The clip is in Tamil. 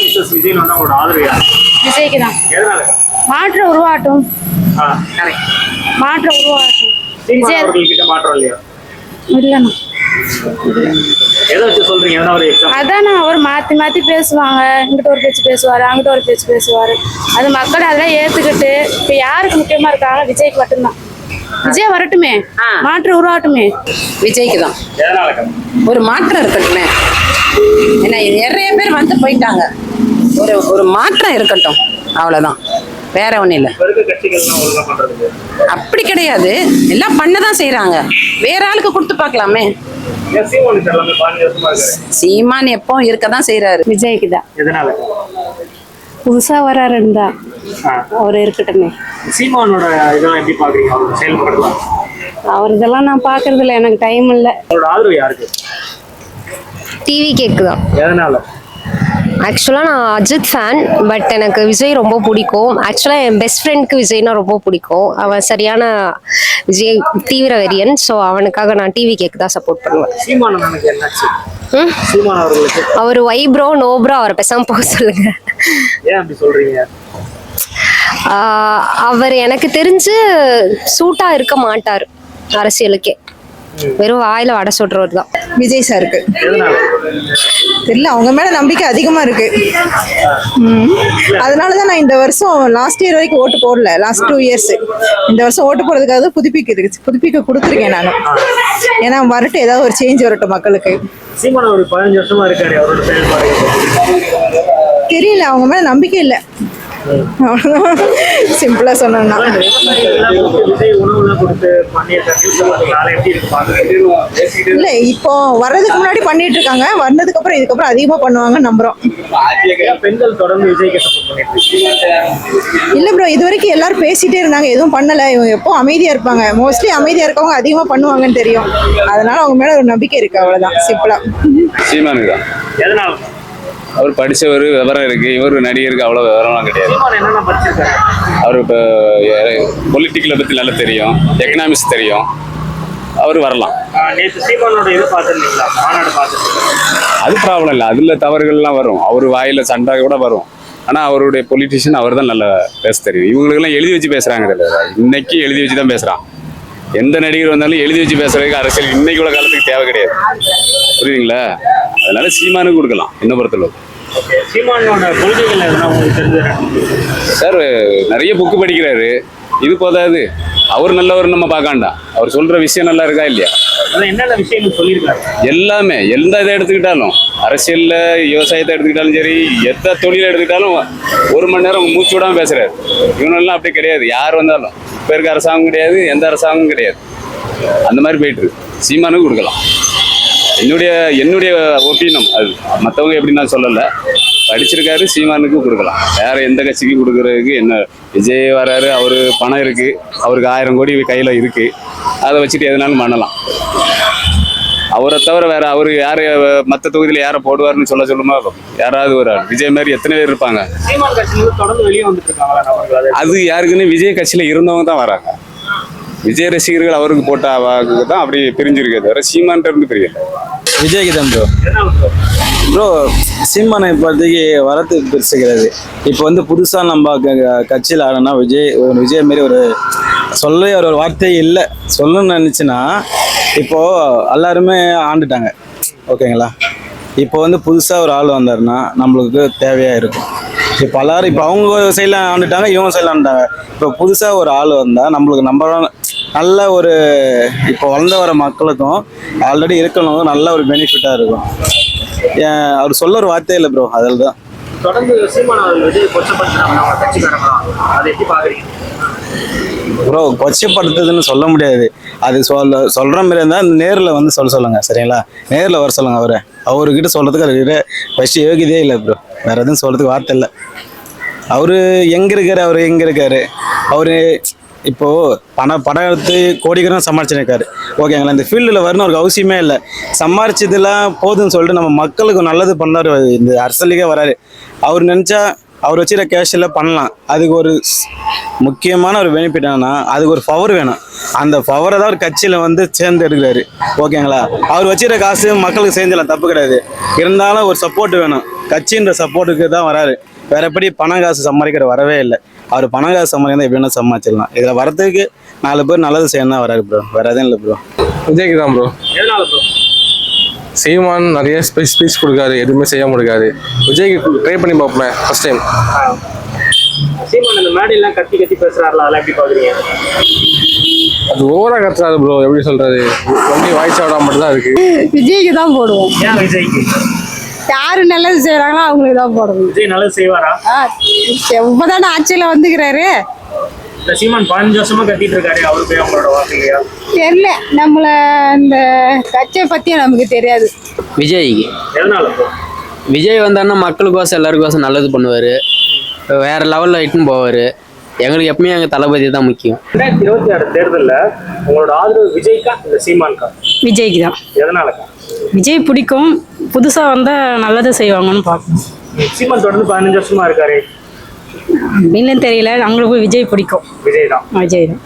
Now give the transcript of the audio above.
மிஸ்ஸஸ் விஜய் வந்து அவங்களோட ஆதரவு யாரு? விஜய்க்கு தான் எதனால? மாற்றம் உருவாட்டும். மாற்றம் உருவாட்டும். விஜய் அவர்கள்கிட்ட மாற்றம் இல்லையா? இல்லைண்ணா எதை வச்சு சொல்றீங்க? எதனா ஒரு எக்ஸாம் அதானே அவர் மாற்றி மாற்றி பேசுவாங்க. இங்கிட்ட ஒரு பேச்சு பேசுவார் அங்கிட்ட ஒரு பேச்சு பேசுவார். அது மக்கள் அதெல்லாம் ஏற்றுக்கிட்டு இப்போ யாருக்கு முக்கியமாக இருக்காங்க? விஜய்க்கு மட்டும்தான். விஜய் வரட்டுமே. மாற்றம் உருவாட்டுமே. விஜய்க்கு தான்? ஒரு மாற்றம் இருக்கட்டுமே. ஏன்னா நிறைய பேர் வந்து போயிட்டாங்க. ஒரு ஒரு மாற்றம் இருக்கட்டும். அவ்வளோதான் வேற ஒன்றும் இல்லை. அப்படி கிடையாது. எல்லாம் பண்ண தான் செய்கிறாங்க வேற ஆளுக்கு கொடுத்து பார்க்கலாமே. சீமான் எப்பவும் இருக்க தான் செய்கிறாரு விஜய்க்கு தான் எதனால புதுசாக வராருன்னு தான். அவர் இருக்கட்டுமே. சீமானோட இதெல்லாம் எப்படி செயல்பாடுலாம். அவர் இதெல்லாம் நான் பார்க்கறது இல்லை எனக்கு டைம் இல்லை. அவரோட ஆதரவு யாருக்கு? டிவி கேக்கு தான் எதனால? ஆக்சுவலாக நான் அஜித் ஃபேன் பட் எனக்கு விஜய் ரொம்ப பிடிக்கும். ஆக்சுவலாக என் பெஸ்ட் ஃப்ரெண்ட்க்கு விஜய்னா ரொம்ப பிடிக்கும். அவன் சரியான விஜய் தீவிர வெறியன் ஸோ அவனுக்காக நான் டிவி கேக்கு தான் சப்போர்ட் பண்ணுவேன். சீமான் எனக்கு என்னாச்சு? ம்? சீமான் அவர்களுக்கு? அவர் ஒய்ப்ரோ நோப்ரோ அவரை பேசாம போக சொல்லுங்க. அவர் எனக்கு தெரிஞ்சு சூட்டாக இருக்க மாட்டார் அரசியலுக்கே. வெறும் வாயில வடை சொல்றவர் தான் விஜய் சாருக்கு தெரியல அவங்க மேல நம்பிக்கை அதிகமா இருக்கு. ம். அதனால தான் நான் இந்த வருஷம் லாஸ்ட் இயர் வரைக்கும் ஓட்டு போடல லாஸ்ட் டூ இயர்ஸ் இந்த வருஷம் ஓட்டு போடுறதுக்காக புதுப்பிக்க புதுப்பிக்க கொடுத்துருக்கேன் நான். ஏன்னா வரட்டும் ஏதாவது ஒரு சேஞ்ச் வரட்டும் மக்களுக்கு. சீமான் ஒரு பதினஞ்சு வருஷமா இருக்காரு அவரோட செயல்பாடு. தெரியல அவங்க மேல நம்பிக்கை இல்லை. அவ்வளோதான் சிம்பிளா சொன்னோம்னா இல்ல இப்போ வர்றதுக்கு முன்னாடி பண்ணிட்டு இருக்காங்க. வந்ததுக்கு அப்புறம் இதுக்கப்புறம் அதிகமா பண்ணுவாங்கன்னு நம்புறோம். ஏன் பெண்கள் தொடர்ந்து விஜய்க்கு சப்போர்ட் பண்ணிட்டு இருக்காங்க இல்ல ப்ரோ இது வரைக்கும் எல்லாரும் பேசிட்டே இருந்தாங்க. எதுவும் பண்ணல. இவங்க எப்போ அமைதியா இருப்பாங்க. மோஸ்ட்லி அமைதியா இருக்கவங்க அதிகமா பண்ணுவாங்கன்னு தெரியும். அதனால அவங்க மேல ஒரு நம்பிக்கை இருக்கு. அவ்வளவுதான். சிம்பிளா சீமானுக்கு தான். எதனால? அவர் படிச்சவர் விவரம் இருக்கு. இவர் நடிகருக்கு அவ்வளோ விவரம்லாம் கிடையாது. அவர் இப்போ பொலிட்டிக்கலை பற்றி நல்லா தெரியும். எக்கனாமிக்ஸ் தெரியும். அவர் வரலாம். அது ப்ராப்ளம் இல்லை. அதில் தவறுகள்லாம் வரும். அவர் வாயில சண்டை கூட வரும். ஆனால் அவருடைய பொலிட்டிஷியன் அவர் தான் நல்லா பேச தெரியும். இவங்களுக்கெல்லாம் எழுதி வச்சு பேசுகிறாங்க இன்னைக்கு எழுதி வச்சு தான் பேசுகிறான் எந்த நடிகர் வந்தாலும் எழுதி வச்சு பேசுறதுக்கு அரசியல் இன்னைக்கு உள்ள காலத்துக்கு தேவை கிடையாது. புரியுதுங்களா? அதனால சீமானுக்கு கொடுக்கலாம் என்ன பொறுத்தளவு. ஓகே சீமானோட கொள்கைகள் எதனா உங்களுக்கு தெரிஞ்சது? சார் நிறைய புக்கு படிக்கிறாரு. இது போதாது. அவர் நல்லவர் நம்ம பார்க்காண்டா. அவர் சொல்ற விஷயம் நல்லா இருக்கா இல்லையா? என்னென்ன விஷயங்கள் சொல்லியிருக்காரு? எல்லாமே எந்த இதை எடுத்துக்கிட்டாலும் அரசியல்ல விவசாயத்தை எடுத்துக்கிட்டாலும் சரி எந்த தொழிலை எடுத்துக்கிட்டாலும் ஒரு மணி நேரம் மூச்சு விடாம பேசுறாரு. இவனெல்லாம் அப்படி கிடையாது. யார் வந்தாலும். இப்ப இருக்க அரசாங்கம் கிடையாது எந்த அரசாங்கமும் கிடையாது. அந்த மாதிரி போயிட்டு இருக்கு. சீமானுக்கு கொடுக்கலாம். என்னுடைய என்னுடைய ஒப்பீனியம் அது. மற்றவங்க எப்படி நான் சொல்லலை. படிச்சிருக்காரு சீமானுக்கு கொடுக்கலாம். வேற எந்த கட்சிக்கு கொடுக்கறதுக்கு என்ன விஜய் வராரு அவரு பணம் இருக்கு. அவருக்கு ஆயிரம் கோடி கையில இருக்கு. அதை வச்சுட்டு எதுனாலும் பண்ணலாம். அவரை தவிர வேற அவரு யாரு மற்ற தொகுதியில யாரை போடுவாருன்னு சொல்ல சொல்லுமா? யாராவது ஒரு. விஜய் மாதிரி எத்தனை பேர் இருப்பாங்க? அது யாருக்குன்னு விஜய் கட்சியில இருந்தவங்க தான் வராங்க. விஜய் ரசிகர்கள் அவருக்கு போட்ட வாக்கு தான் அப்படி பிரிஞ்சிருக்கு தவிர சீமான்ட்ட இருந்து பிரியல. விஜய்க்கு தான் ப்ரோ ப்ரோ சீமானை இப்போதைக்கு வரத்து பெருசு இப்போ வந்து புதுசாக நம்ம கட்சியில் ஆடனா விஜய் ஒரு விஜய் மாரி ஒரு சொல்ல ஒரு வார்த்தை வார்த்தையே இல்லை. சொல்லணும்னு நினச்சின்னா இப்போது எல்லாருமே ஆண்டுட்டாங்க. ஓகேங்களா? இப்போ வந்து புதுசாக ஒரு ஆள் வந்தாருன்னா நம்மளுக்கு தேவையாக இருக்கும். இப்போ எல்லாரும் இப்போ அவங்க சைடில் ஆண்டுட்டாங்க இவங்க சைடில் ஆண்டுட்டாங்க. இப்போ புதுசாக ஒரு ஆள் வந்தால் நம்மளுக்கு நம்பரான நல்ல ஒரு இப்போ வளர்ந்து வர மக்களுக்கும் ஆல்ரெடி இருக்கணும் நல்ல ஒரு பெனிஃபிட்டாக இருக்கும். அவர் சொல்ல ஒரு வார்த்தையே இல்லை ப்ரோ அதில் தான் தொடர்ந்து சீமான் அதை எப்படி ப்ரோ கொச்சப்படுத்துதுன்னு சொல்ல முடியாது. அது சொல்ல சொல்கிற மாதிரி இருந்தால் நேரில் வந்து சொல்ல சொல்லுங்கள் சரிங்களா? நேரில் வர சொல்லுங்கள் அவரை. அவர்கிட்ட சொல்கிறதுக்கு அவர்கிட்ட ஃபஸ்ட்டு யோகியதே இல்லை ப்ரோ வேறு எதுவும் சொல்கிறதுக்கு வார்த்தை இல்லை. அவர் எங்கே இருக்காரு? அவர் எங்கே இருக்காரு? அவர் இப்போது பண படம் எடுத்து கோடிக்கணும் சமாளிச்சிருக்காரு. ஓகேங்களா? இந்த ஃபீல்டில் வரணும் அவருக்கு அவசியமே இல்லை. சம்பாரிச்சதெல்லாம் போதுன்னு சொல்லிட்டு நம்ம மக்களுக்கு நல்லது பண்ணார் இந்த அரசியலுக்கே வராரு. அவர் நினச்சா அவர் வச்சுக்கிற கேஷில் பண்ணலாம். அதுக்கு ஒரு முக்கியமான ஒரு பெனிஃபிட் என்னன்னா அதுக்கு ஒரு பவர் வேணும். அந்த பவரை தான் ஒரு கட்சியில் வந்து சேர்ந்து எடுக்கிறாரு. ஓகேங்களா? அவர் வச்சுற காசு மக்களுக்கு சேர்ந்துடலாம் தப்பு கிடையாது. இருந்தாலும் ஒரு சப்போர்ட் வேணும். கட்சின்ற சப்போர்ட்டுக்கு தான் வராரு. வேற எப்படி பணம் காசு சம்பாதிக்கிற வரவே இல்லை. அவர் பணம் காசு சம்பாதிக்கிறதா எப்படி வேணா சம்பாதிச்சிடலாம் இதில் வரதுக்கு நாலு பேர் நல்லது செய்யணும் தான் வராரு ப்ரோ வேற எதுவும் இல்லை ப்ரோ விஜய்க்கு தான் ப்ரோ எதனால ப்ரோ சீமான் நிறைய ஸ்பீச் ஸ்பீச் கொடுக்காரு. எதுவுமே செய்ய முடியாது. விஜய்க்கு ட்ரை பண்ணி பார்ப்பேன் ஃபர்ஸ்ட் டைம் சீமான் இந்த மேடையெல்லாம் கத்தி கத்தி பேசுறாருல அதெல்லாம் எப்படி பாக்குறீங்க அது ஓவரா கத்துறாரு ப்ரோ எப்படி சொல்றது? ஒன்லி வாய்ஸ் ஆடா மட்டும் தான் இருக்கு. விஜய்க்கு தான் போடுவோம். ஏன் விஜய்க்கு? யாரு நல்லது செய்யறாங்களோ அவங்களுக்கு தான் போடுவோம் விஜய் நல்லது செய்வாரா? இப்பதானே ஆட்சியில வந்துக்கிறாரு. இந்த சீமான் பதினஞ்சு வருஷமா கத்திட்டு இருக்காரு. அவரு போய் அவங்களோட வார்த்தையா தெரியல. நம்மள இந்த கட்சியை பத்தியும் நமக்கு தெரியாது. விஜய்க்கு எதனால? விஜய் வந்தாருன்னா மக்களுக்கோசம் எல்லாருக்கோசம் நல்லது பண்ணுவார். வேற லெவலில் இட்டுன்னு போவார். எங்களுக்கு எப்பவுமே எங்கள் தளபதி தான் முக்கியம். ரெண்டாயிரத்தி இருபத்தி ஆறு தேர்தல்ல உங்களோட ஆதரவு விஜய்க்கா இந்த சீமான்கா விஜய்க்கு தான். எதனாலக்கா? விஜய் பிடிக்கும். புதுசா வந்தா நல்லது செய்வாங்கன்னு பார்க்கணும் சீமான் தொடர்ந்து பதினஞ்சு வருஷமா இருக்காரு. அப்படின்னு தெரியல. அவங்களுக்கு விஜய் பிடிக்கும். விஜய் தான். விஜய் தான்.